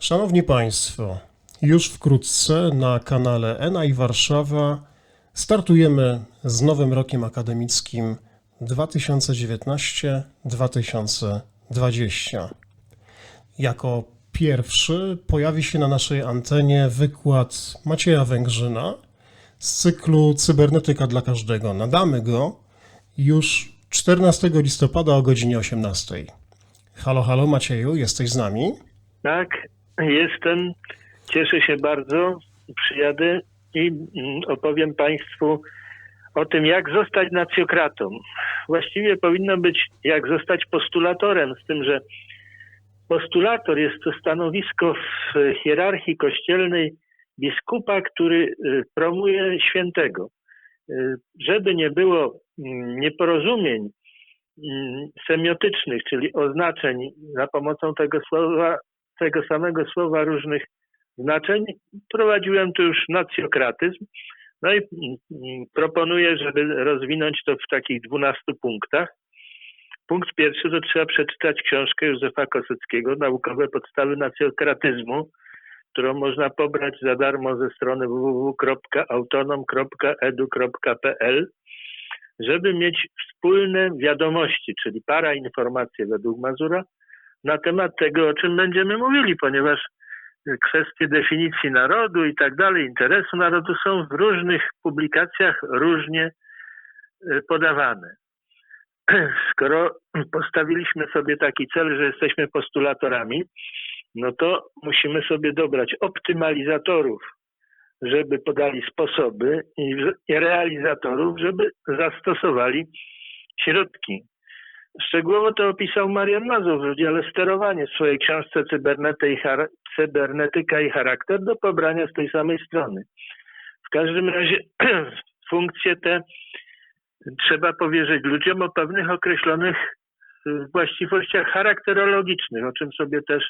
Szanowni Państwo, już wkrótce na kanale ENAI Warszawa startujemy z nowym rokiem akademickim 2019-2020. Jako pierwszy pojawi się na naszej antenie wykład Macieja Węgrzyna z cyklu Cybernetyka dla każdego. Nadamy go już 14 listopada o godzinie 18. Halo, halo Macieju, jesteś z nami? Tak, jestem. Cieszę się bardzo. Przyjadę i mm, opowiem Państwu o tym, jak zostać nacjokratą. Właściwie powinno być, jak zostać postulatorem, z tym, że postulator jest to stanowisko w hierarchii kościelnej biskupa, który y, promuje świętego. Y, Żeby nie było mm, nieporozumień mm, semiotycznych, czyli oznaczeń za pomocą tego słowa tego samego słowa różnych znaczeń. Prowadziłem tu już nacjokratyzm. No i mm, proponuję, żeby rozwinąć to w takich 12 punktach. Punkt pierwszy to trzeba przeczytać książkę Józefa Koseckiego, Naukowe podstawy nacjokratyzmu, którą można pobrać za darmo ze strony www.autonom.edu.pl, żeby mieć wspólne wiadomości, czyli para informacje według Mazura, na temat tego, o czym będziemy mówili, ponieważ kwestie definicji narodu i tak dalej, interesu narodu są w różnych publikacjach różnie y, podawane. Skoro postawiliśmy sobie taki cel, że jesteśmy postulatorami, no to musimy sobie dobrać optymalizatorów, żeby podali sposoby i realizatorów, żeby zastosowali środki. Szczegółowo to opisał Marian Mazur w dziale sterowanie w swojej książce Cybernetyka i charakter do pobrania z tej samej strony. W każdym razie funkcje te trzeba powierzyć ludziom o pewnych określonych y, właściwościach charakterologicznych, o czym sobie też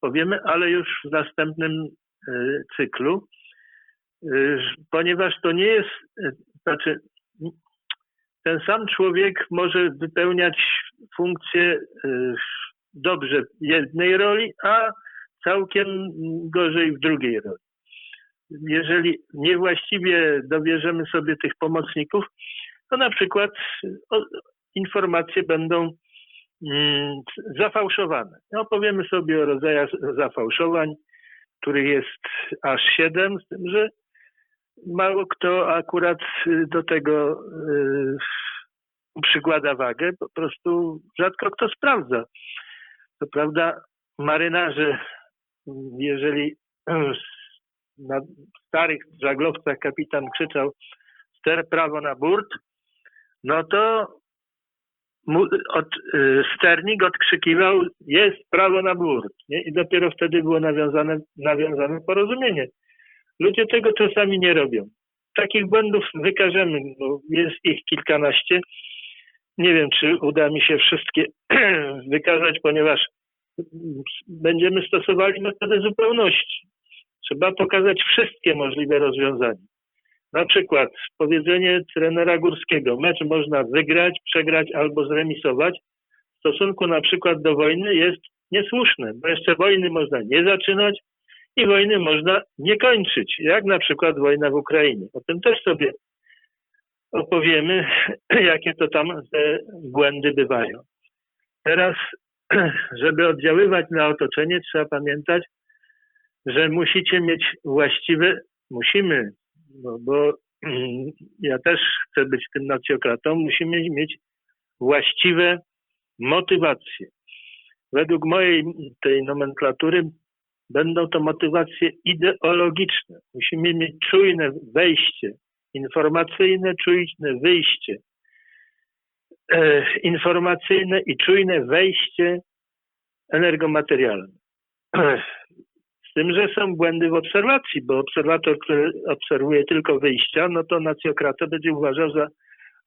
powiemy, ale już w następnym y, cyklu, Y, ponieważ to nie jest, znaczy ten sam człowiek może wypełniać funkcję y, dobrze w jednej roli, a całkiem gorzej w drugiej roli. Jeżeli niewłaściwie dobierzemy sobie tych pomocników, to na przykład informacje będą mm, zafałszowane. No, powiemy sobie o rodzajach zafałszowań, których jest aż siedem, z tym, że mało kto akurat y, do tego y, przykłada wagę, po prostu rzadko kto sprawdza. To prawda, marynarze, jeżeli na starych żaglowcach kapitan krzyczał ster prawo na burt, no to od, y, sternik odkrzykiwał jest prawo na burt. Nie? I dopiero wtedy było nawiązane, nawiązane porozumienie. Ludzie tego czasami nie robią. Takich błędów wykażemy, bo jest ich kilkanaście. Nie wiem, czy uda mi się wszystkie wykazać, ponieważ będziemy stosowali metodę zupełności. Trzeba pokazać wszystkie możliwe rozwiązania. Na przykład powiedzenie trenera Górskiego. Mecz można wygrać, przegrać albo zremisować. W stosunku na przykład do wojny jest niesłuszne, bo jeszcze wojny można nie zaczynać i wojny można nie kończyć, jak na przykład wojna w Ukrainie. O tym też sobie opowiemy, jakie to tam błędy bywają. Teraz, żeby oddziaływać na otoczenie, trzeba pamiętać, że musicie mieć właściwe, musimy, no bo ja też chcę być tym nacjokratą, musimy mieć właściwe motywacje. Według mojej tej nomenklatury będą to motywacje ideologiczne. Musimy mieć czujne wejście, informacyjne, czujne wyjście, e, informacyjne i czujne wejście energomaterialne. Z tym, że są błędy w obserwacji, bo obserwator, który obserwuje tylko wyjścia, no to nacjokrata będzie uważał za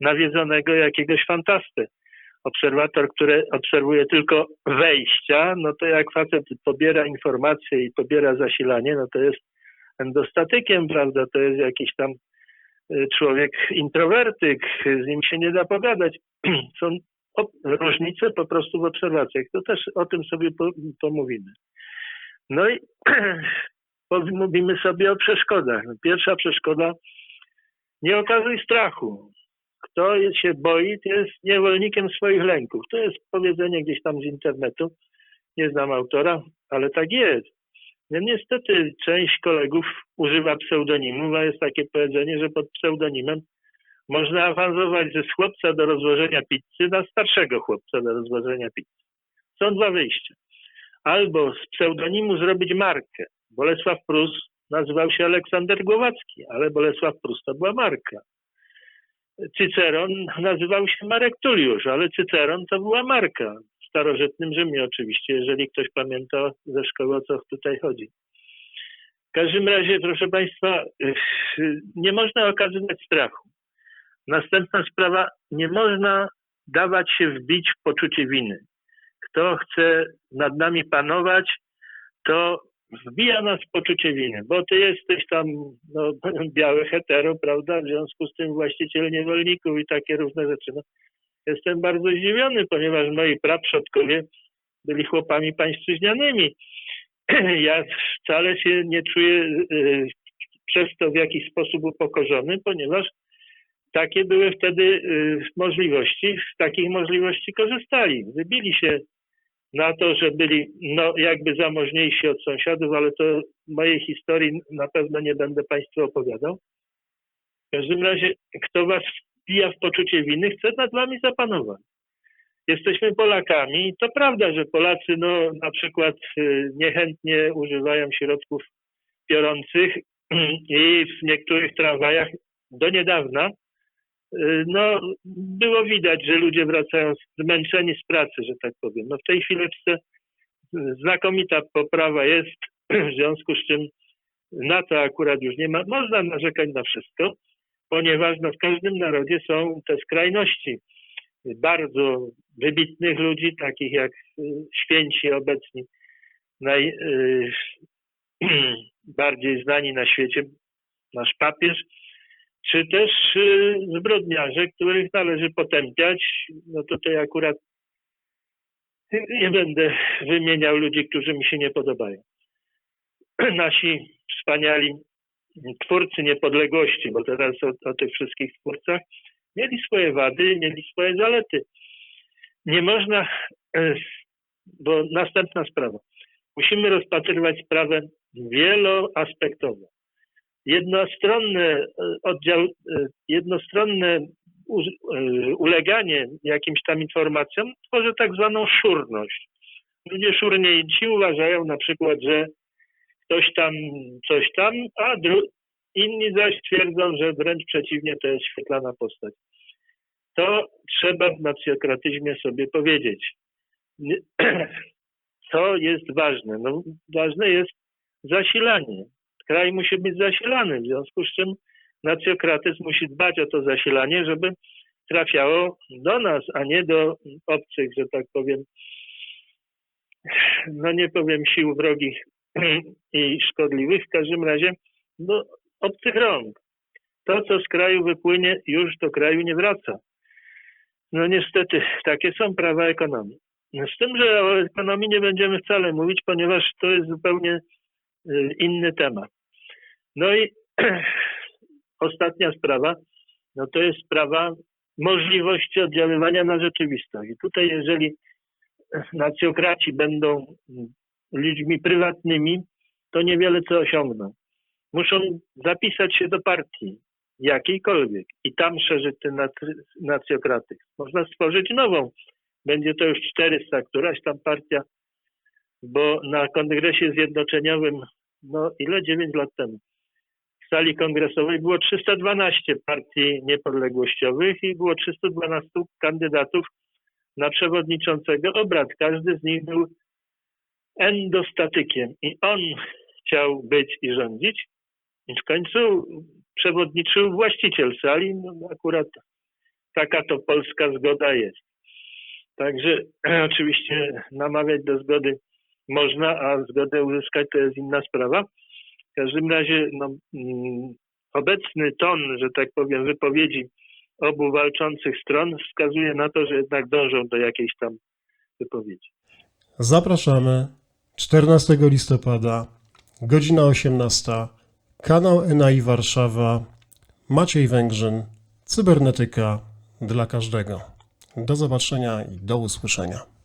nawiedzonego jakiegoś fantastę obserwator, który obserwuje tylko wejścia, no to jak facet pobiera informacje i pobiera zasilanie, no to jest endostatykiem, prawda? To jest jakiś tam y, człowiek introwertyk, z nim się nie da pogadać. Są różnice po prostu w obserwacjach. To też o tym sobie pomówimy. No i mówimy sobie o przeszkodach. Pierwsza przeszkoda, nie okazuj strachu. Kto się boi, jest niewolnikiem swoich lęków. To jest powiedzenie gdzieś tam z internetu. Nie znam autora, ale tak jest. No niestety część kolegów używa pseudonimów, a jest takie powiedzenie, że pod pseudonimem można awansować ze chłopca do rozłożenia pizzy na starszego chłopca do rozłożenia pizzy. Są dwa wyjścia. Albo z pseudonimu zrobić markę. Bolesław Prus nazywał się Aleksander Głowacki, ale Bolesław Prus to była marka. Cyceron nazywał się Marek Tulliusz, ale Cyceron to była marka. W starożytnym Rzymie oczywiście, jeżeli ktoś pamięta ze szkoły, o co tutaj chodzi. W każdym razie, proszę Państwa, nie można okazywać strachu. Następna sprawa, nie można dawać się wbić w poczucie winy. Kto chce nad nami panować, to wbija nas poczucie winy, bo ty jesteś tam no, biały hetero, prawda, w związku z tym właściciel niewolników i takie różne rzeczy. No, jestem bardzo zdziwiony, ponieważ moi praprzodkowie byli chłopami pańszczyźnianymi. Ja wcale się nie czuję y, przez to w jakiś sposób upokorzony, ponieważ takie były wtedy y, możliwości, z takich możliwości korzystali. Wybili się na to, że byli no, jakby zamożniejsi od sąsiadów, ale to mojej historii na pewno nie będę Państwu opowiadał. W każdym razie, kto Was wbija w poczucie winy, chce nad Wami zapanować. Jesteśmy Polakami. To prawda, że Polacy no, na przykład y, niechętnie używają środków piorących i w niektórych tramwajach do niedawna no, było widać, że ludzie wracają zmęczeni z pracy, że tak powiem. No w tej chwileczce y, znakomita poprawa jest, w związku z czym na to akurat już nie ma. Można narzekać na wszystko, ponieważ no, w każdym narodzie są te skrajności bardzo wybitnych ludzi, takich jak y, święci obecni, najbardziej znani na świecie, nasz papież, czy też y, zbrodniarze, których należy potępiać. No tutaj akurat nie będę wymieniał ludzi, którzy mi się nie podobają. Nasi wspaniali twórcy niepodległości, bo teraz o, o tych wszystkich twórcach, mieli swoje wady, mieli swoje zalety. Nie można, e, bo następna sprawa. Musimy rozpatrywać sprawę wieloaspektowo jednostronne e, oddział, e, jednostronne e, uleganie jakimś tam informacjom tworzy tak zwaną szurność. Ludzie szurniejci uważają na przykład, że ktoś tam coś tam, a inni zaś twierdzą, że wręcz przeciwnie, to jest świetlana postać. To trzeba w nacjokratyzmie sobie powiedzieć. Co jest ważne? No, ważne jest zasilanie kraj musi być zasilany, w związku z czym nacjokratyzm musi dbać o to zasilanie, żeby trafiało do nas, a nie do obcych, że tak powiem, no nie powiem sił wrogich i szkodliwych, w każdym razie do obcych rąk. To, co z kraju wypłynie, już do kraju nie wraca. No niestety, takie są prawa ekonomii. Z tym, że o ekonomii nie będziemy wcale mówić, ponieważ to jest zupełnie y, inny temat. No i ostatnia sprawa, no to jest sprawa możliwości oddziaływania na rzeczywistość. I tutaj, jeżeli nacjokraci będą ludźmi prywatnymi, to niewiele co osiągną. Muszą zapisać się do partii jakiejkolwiek i tam szerzyć ten nacjokratyzm. Można stworzyć nową. Będzie to już 400, któraś tam partia, bo na kongresie zjednoczeniowym, no ile? 9 lat temu w sali kongresowej było 312 partii niepodległościowych i było 312 kandydatów na przewodniczącego obrad. Każdy z nich był endostatykiem i on chciał być i rządzić. I w końcu przewodniczył właściciel sali. No akurat taka to polska zgoda jest. Także oczywiście namawiać do zgody można, a zgodę uzyskać to jest inna sprawa. W każdym razie no, mm, obecny ton, że tak powiem, wypowiedzi obu walczących stron wskazuje na to, że jednak dążą do jakiejś tam wypowiedzi. Zapraszamy 14 listopada, godzina 18, kanał NAI Warszawa, Maciej Węgrzyn, Cybernetyka dla każdego. Do zobaczenia i do usłyszenia.